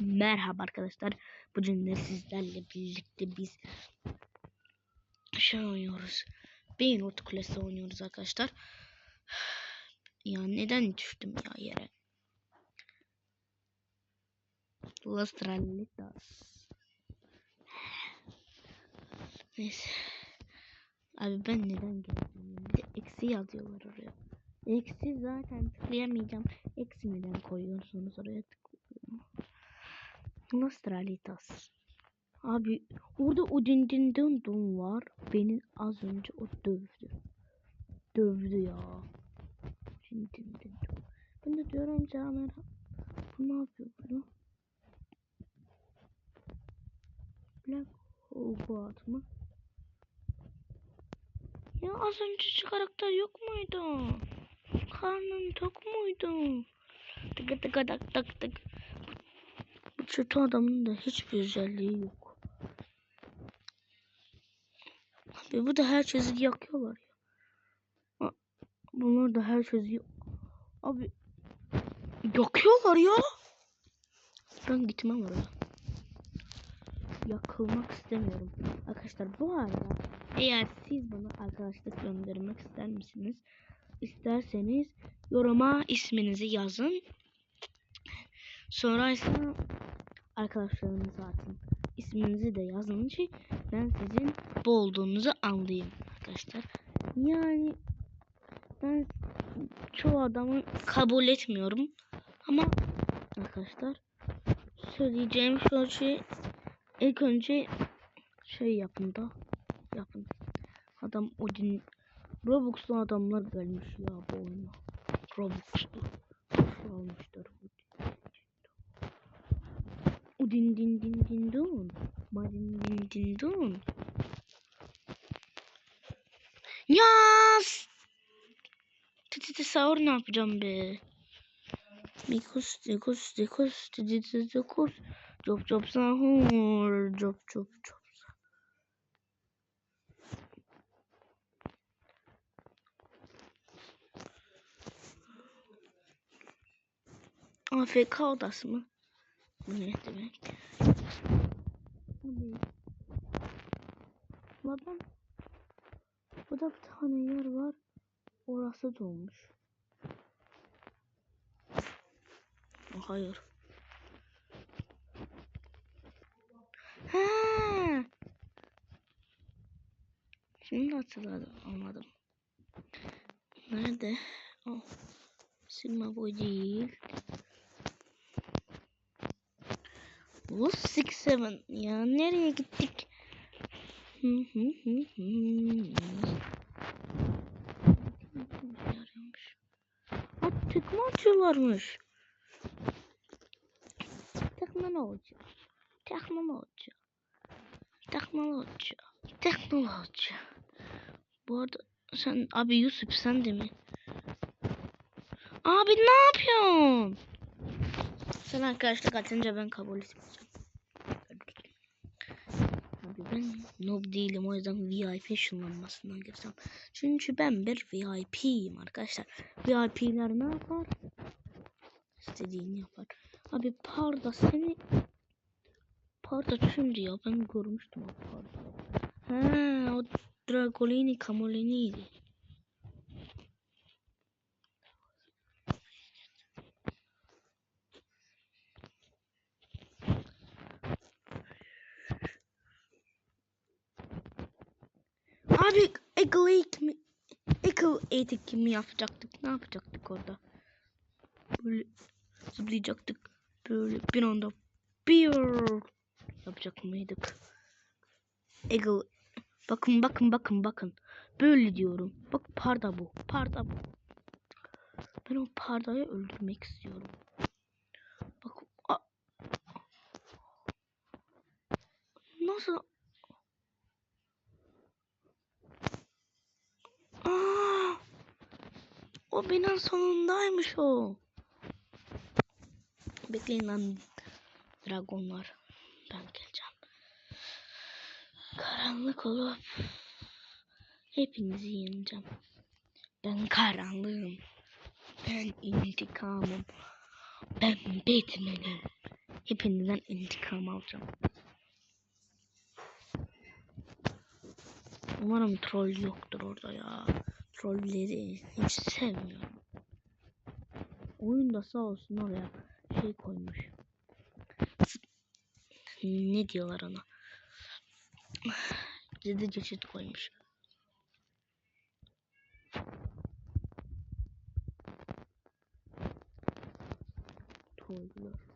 merhaba arkadaşlar. Bugün de sizlerle birlikte biz şey oynuyoruz. Beynot Kulesi oynuyoruz arkadaşlar. Ya neden düştüm ya yere? Las. Neyse. Abi ben neden geldim? Bir eksi yazıyorlar oraya. Eksi zaten tıklayamayacağım. Eksi neden koyuyorsunuz oraya tıklıyorum. Nostralitas. Abi orada o din din dun dun var. Beni az önce o dövdü. Dövdü ya. Din din. Ben de diyorum Caner. Bu ne yapıyor bunu? Black Hogwarts mı? Ya az önceki karakter yok muydu? Karnın tok muydu? Tıkı tıkı tak tak tak. Kötü adamın da hiçbir özelliği yok. Abi bu da herkesi yakıyorlar ya. Bunlar da herkesi Abi yakıyorlar ya. Ben gitmem oraya. Yakılmak istemiyorum. Arkadaşlar bu arada eğer siz bana arkadaşlık göndermek ister misiniz? İsterseniz yoruma isminizi yazın. Sonra ise arkadaşlarınıza atın. İsminizi de yazın ki ben sizin bu olduğunuzu anlayayım arkadaşlar. Yani ben çoğu adamı kabul etmiyorum. Ama arkadaşlar söyleyeceğim şu şey ilk önce şey yapın da yapın. Adam Odin Robux'lu adamlar gelmiş ya bu oyuna. Robux'lu. Şu almışlar Odin din din din dun. Madin din din dun. Yas! Titi sahur ne yapacağım be? Mikus, dikus, dikus, titi dikus. Cop cop sahur. Cop cop cop. AFK odası mı? Bu ne demek? Bu ne? Ulan ben... Burada bir tane yer var. Orası dolmuş. Hayır. Ha. Şimdi hatırladım. Anladım. Nerede? Oh. Sigma boy değil. Bu six seven. Ya nereye gittik? Ha tekme atıyorlarmış. Teknoloji. Teknoloji. Teknoloji. Teknoloji. Bu arada sen abi Yusuf sen de mi? Abi ne yapıyorsun? Sen arkadaşlık atınca ben kabul etmeyeceğim. Ben noob değilim o yüzden VIP ışınlanmasından girsem. Çünkü ben bir VIP'yim arkadaşlar. VIP'ler ne yapar? İstediğini yapar. Abi Parda seni Parda kimdi ya ben görmüştüm o Parda. Ha o Dragolini Camolini'ydi. Abi Eagle Eat mi? Eagle Eat'i mi yapacaktık? Ne yapacaktık orada? Böyle zıplayacaktık. Böyle bir anda bir yapacak mıydık? Eagle bakın bakın bakın bakın. Böyle diyorum. Bak parda bu. Parda bu. Ben o pardayı öldürmek istiyorum. Bak nasıl O binin sonundaymış o. Bekleyin lan dragonlar. Ben geleceğim. Karanlık olup hepinizi yeneceğim. Ben karanlığım. Ben intikamım. Ben Batman'im. hepinizden intikam alacağım. Umarım troll yoktur orada ya. Trolleri hiç sevmiyorum. Oyunda sağ olsun oraya şey koymuş. Ne diyorlar ona? Cadı geçit koymuş. Trollüyor.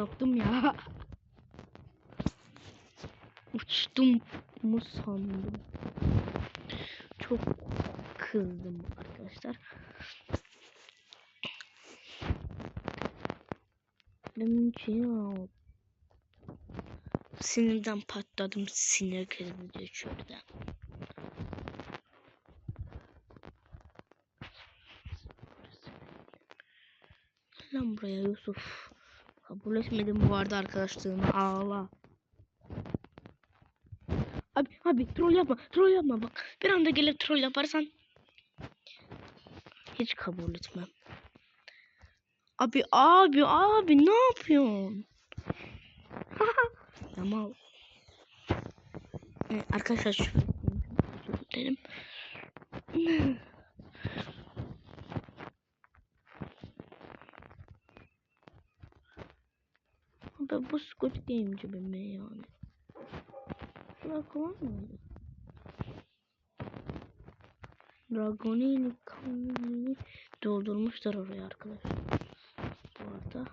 Korktum ya. Uçtum mu sandım. Çok kızdım arkadaşlar. Benim için. Sinirden patladım. Sinir krizi geçiyordu. Gel Lan buraya Yusuf. Kabul etmedim bu arada arkadaşlığını ağla. Abi abi troll yapma troll yapma bak. Bir anda gelip troll yaparsan hiç kabul etmem. Abi abi abi ne yapıyorsun? Yamal. Ee, arkadaşlar şu dedim. bu Squid Game'ci ben yani. Şurada kovan mıydı? Doldurmuşlar oraya arkadaşlar. Bu arada.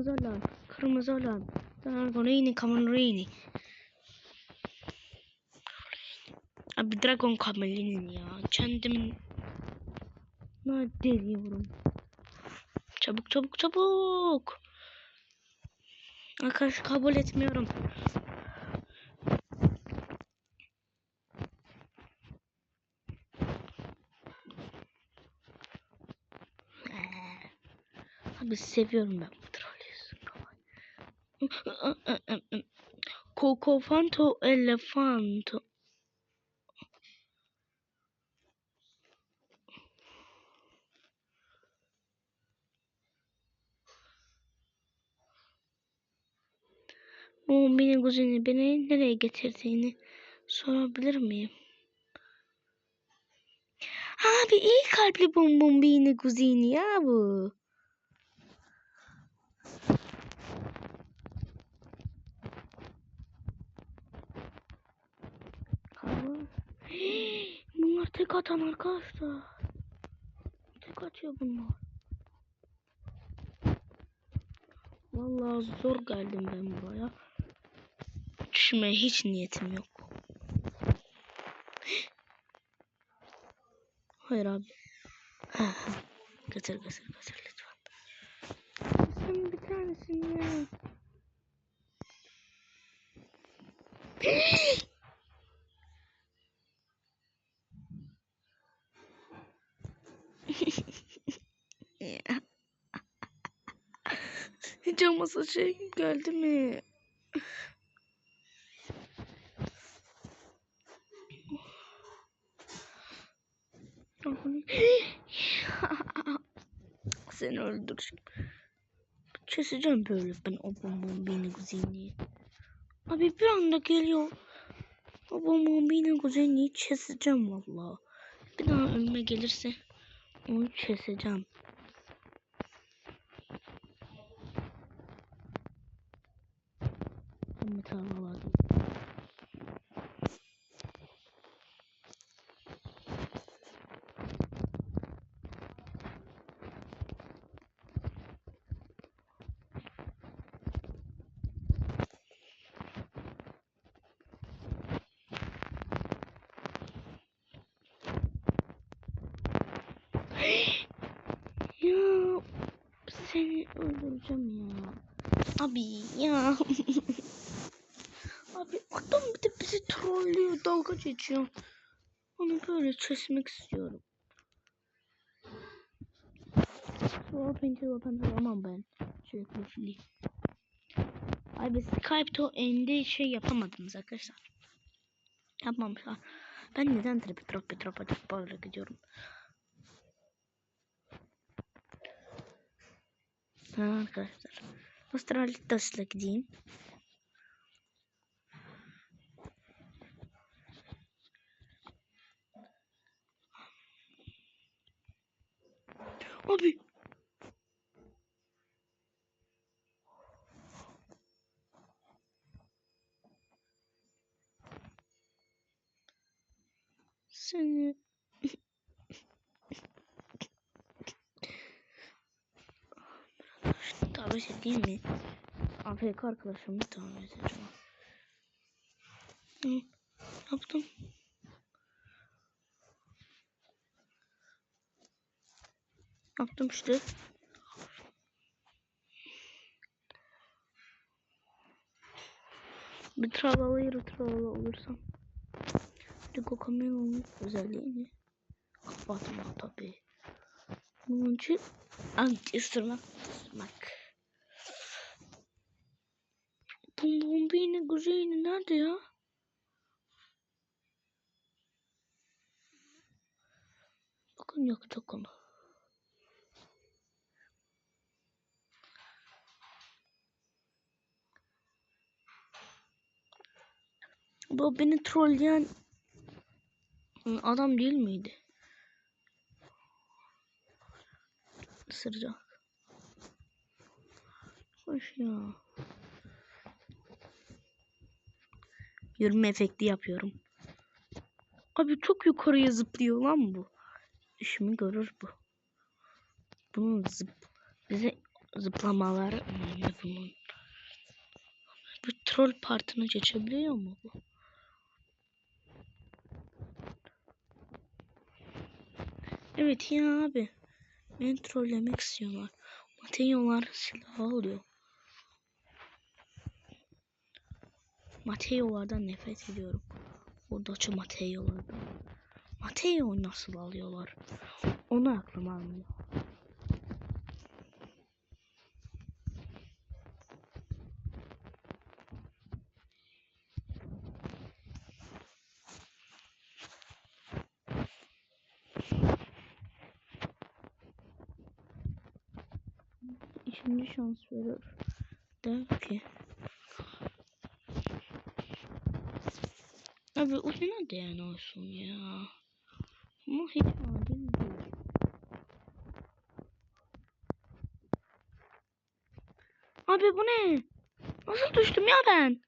Kırmızı alarm. Kırmızı alarm. Dragonini kamurini. Abi Dragon Kamelinin ya. Kendimin ne diyorum. Çabuk çabuk çabuk. Arkadaş kabul etmiyorum. Abi seviyorum ben Cocofanto elefanto. Bombini kuzeni beni nereye getirdiğini sorabilir miyim? Abi iyi kalpli bombombini kuzeni ya bu. Abi. Bunlar tek atan arkadaşlar. Tek atıyor bunlar. Vallahi zor geldim ben buraya. Düşmeye hiç niyetim yok. Hayır abi. Getir getir getir lütfen. Sen bir tanesin ya. Hiç olmazsa şey geldi mi? Seni öldüreceğim. Keseceğim böyle ben o bombini kuzeni. Abi bir anda geliyor. O bombini kuzeni keseceğim valla. Bir daha önüme gelirse onu keseceğim. bir tane lazım. ya seni öldüreceğim ya. Abi ya. Abi adam bir de bizi trollüyor, dalga geçiyor. Onu böyle çözmek istiyorum. Sonra pencere ben alamam ben. Sürekli fili. Abi Skype'da ende şey yapamadınız arkadaşlar. Yapmamışlar. Ben neden trip trap trap trap böyle gidiyorum? Ha arkadaşlar. Astralitas'la gideyim. Abi. Seni davet edeyim mi? AFK arkadaşımı davet edeceğim. Hı, yaptım. Yaptım işte. Bir travala yarı travala olursam. Lego kameranın özelliğini kapatma tabi. Bunun için anti ısırmak ısırmak. Bum bum yine güzeyini nerede ya? Bakın yakacak onu. Bu beni trolleyen adam değil miydi? Isıracak. Hoş ya. Yürüme efekti yapıyorum. Abi çok yukarıya zıplıyor lan bu. İşimi görür bu. Bunun zıp bize zıplamaları bunun. Bu troll partını geçebiliyor mu bu? Evet ya abi. Beni trollemek istiyorlar. Mateo'lar silah alıyor. Mateo'lardan nefret ediyorum. Buradaki Mateo'lardan. Mateo nasıl alıyorlar? Onu aklım almıyor. İkinci şans verir. Der ki. Abi ne değen olsun ya. Ama hiç adil değil. Abi bu ne? Nasıl düştüm ya ben?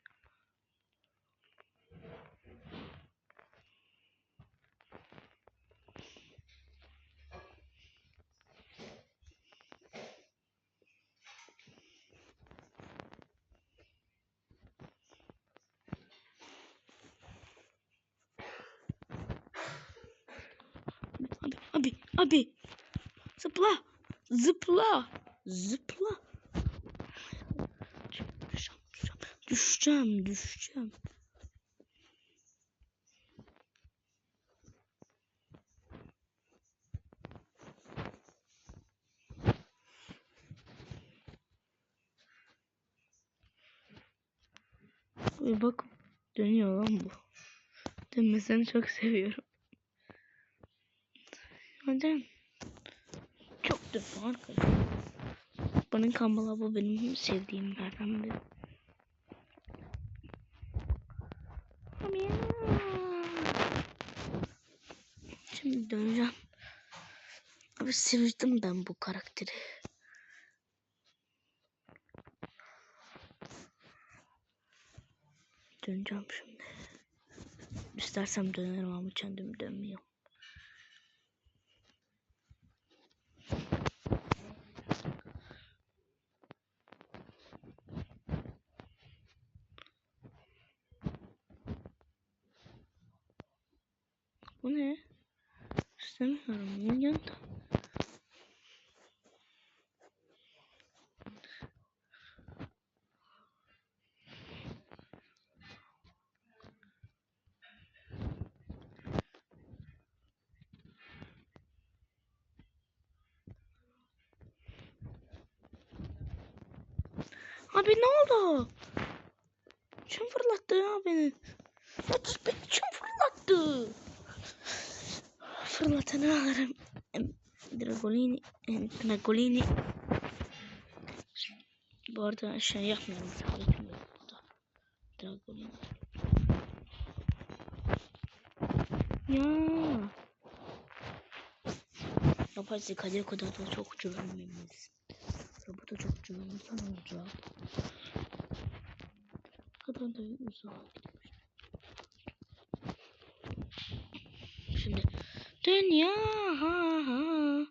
Abi abi. Zıpla. Zıpla. Zıpla. Düşeceğim, düşeceğim. Düşeceğim, düşeceğim. Bak dönüyor lan bu. Dönmesini çok seviyorum. Neden? Çok defa arkadaşlar. Bunun Kambala bu benim sevdiğimlerden biri. Şimdi döneceğim. Abi sevdim ben bu karakteri. Döneceğim şimdi. İstersem dönerim ama kendim dönmüyorum. Bu ne? İstemiyorum. Bunun yanında. Abi ne oldu? Kim fırlattı ya beni? Beni kim fırlattı? Fırlatanı alırım. Dragolini, Dragolini. Bu arada şey yapmıyorum. Dragolini. Ya. Yapay zekaya kadar da çok güvenmemiz. Robota çok güvenirsen olacak. Ne kadar da uzağa gitmiş. Şimdi dünya ha ha